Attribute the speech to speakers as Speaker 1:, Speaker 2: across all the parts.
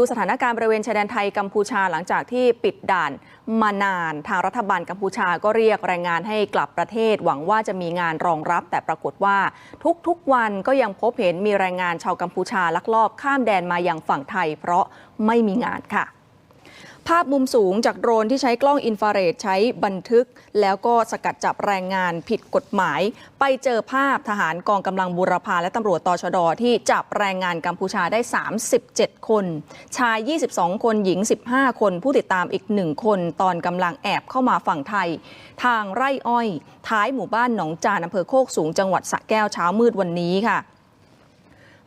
Speaker 1: ดูสถานการณ์บริเวณชายแดนไทยกัมพูชาหลังจากที่ปิดด่านมานาน ทางรัฐบาลกัมพูชาก็เรียกแรงงานให้กลับประเทศ หวังว่าจะมีงานรองรับ แต่ปรากฏว่าทุกๆวันก็ยังพบเห็นมีแรงงานชาวกัมพูชาลักลอบข้ามแดนมาอย่างฝั่งไทย เพราะไม่มีงานค่ะ ภาพมุมสูงจากโดรนที่ใช้กล้องอินฟราเรดใช้บันทึก แล้วก็สกัดจับแรงงานผิดกฎหมาย ไปเจอภาพทหารกองกำลังบูรพาและตำรวจตชดที่จับแรงงานกัมพูชาได้ 37 คน ชาย 22 คนหญิง 15 คน ผู้ติดตามอีก 1 คน ตอนกำลังแอบเข้ามาฝั่งไทย ทางไร่อ้อย ท้ายหมู่บ้านหนองจานอำเภอโคกสูงจังหวัดสระแก้วเช้ามืดวันนี้ค่ะ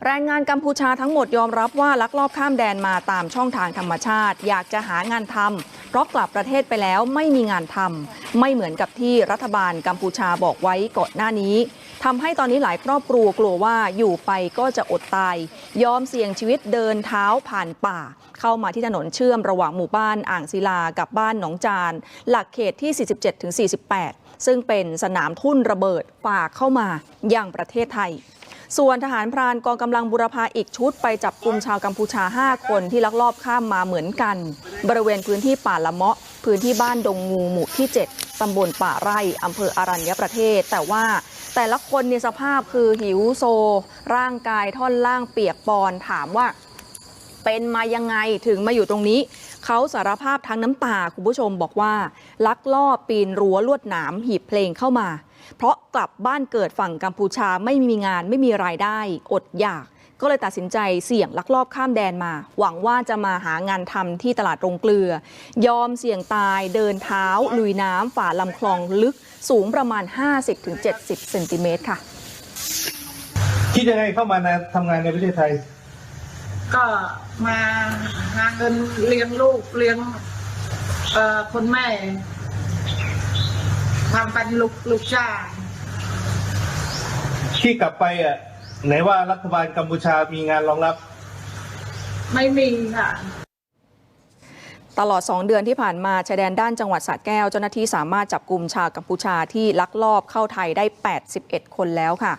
Speaker 1: แรงงานกัมพูชาทั้งหมดยอมรับว่าลักลอบข้ามแดนมาตามช่องทางธรรมชาติ อยากจะหางานทำเพราะกลับประเทศไปแล้วไม่มีงานทำไม่เหมือนกับที่รัฐบาลกัมพูชาบอกไว้ก่อนหน้านี้ทำให้ตอนนี้หลายครอบครัวกลัวว่าอยู่ไปก็จะอดตาย ยอมเสี่ยงชีวิตเดินเท้าผ่านป่า เข้ามาที่ถนนเชื่อมระหว่างหมู่บ้านอ่างศิลากับบ้านหนองจาน หลักเขตที่ 47-48 ซึ่งเป็นสนามทุ่นระเบิดฝาเข้ามายังประเทศไทย ส่วนทหารพรานกองกำลังบุรพาอีกชุดไปจับกลุ่มชาวกัมพูชา 5 คนที่ลักลอบข้ามมาเหมือนกัน บริเวณพื้นที่ป่าละเมาะ พื้นที่บ้านดงงูหมู่ที่ 7 ตำบลป่าไร่อำเภออารัญญประเทศ แต่ว่าแต่ละคนในยสภาพคือหิวโซ ร่างกายท่อนล่างเปียกปอนถามว่าเป็นมายังไงถึงมาอยู่ตรงนี้ เขาสารภาพทั้งน้ำตา คุณผู้ชมบอกว่า ลักลอบปีนรั้วลวดหนาม หีบเพลงเข้ามา เพราะกลับบ้านเกิดฝั่งกัมพูชาไม่มีงานไม่มีรายได้ อดอยาก ก็เลยตัดสินใจเสี่ยงลักลอบข้ามแดนมา หวังว่าจะมาหางานทำที่ตลาดโรงเกลือ ยอมเสี่ยงตายเดินเท้า ลุยน้ำฝ่าลำคลองลึกสูงประมาณ 50-70เซนติเมตรค่ะ
Speaker 2: คิดยังไงเข้ามานะทำงานในประเทศไทย
Speaker 3: ก็มาหาเงินเลี้ยงลูกเลี้ยงเอ่อคนแม่ ทำเป็นลูกลูกจ้าง
Speaker 2: ที่กลับไปอะไหนว่ารัฐบาลกัมพูชามีงานรองรับ
Speaker 3: ไม่มีค่ะ
Speaker 1: ตลอด 2 เดือนที่ผ่านมาชายแดนด้านจังหวัดสระแก้ว เจ้าหน้าที่สามารถจับกลุ่มชาวกัมพูชาที่ลักลอบเข้าไทยได้ 81 คนแล้วค่ะ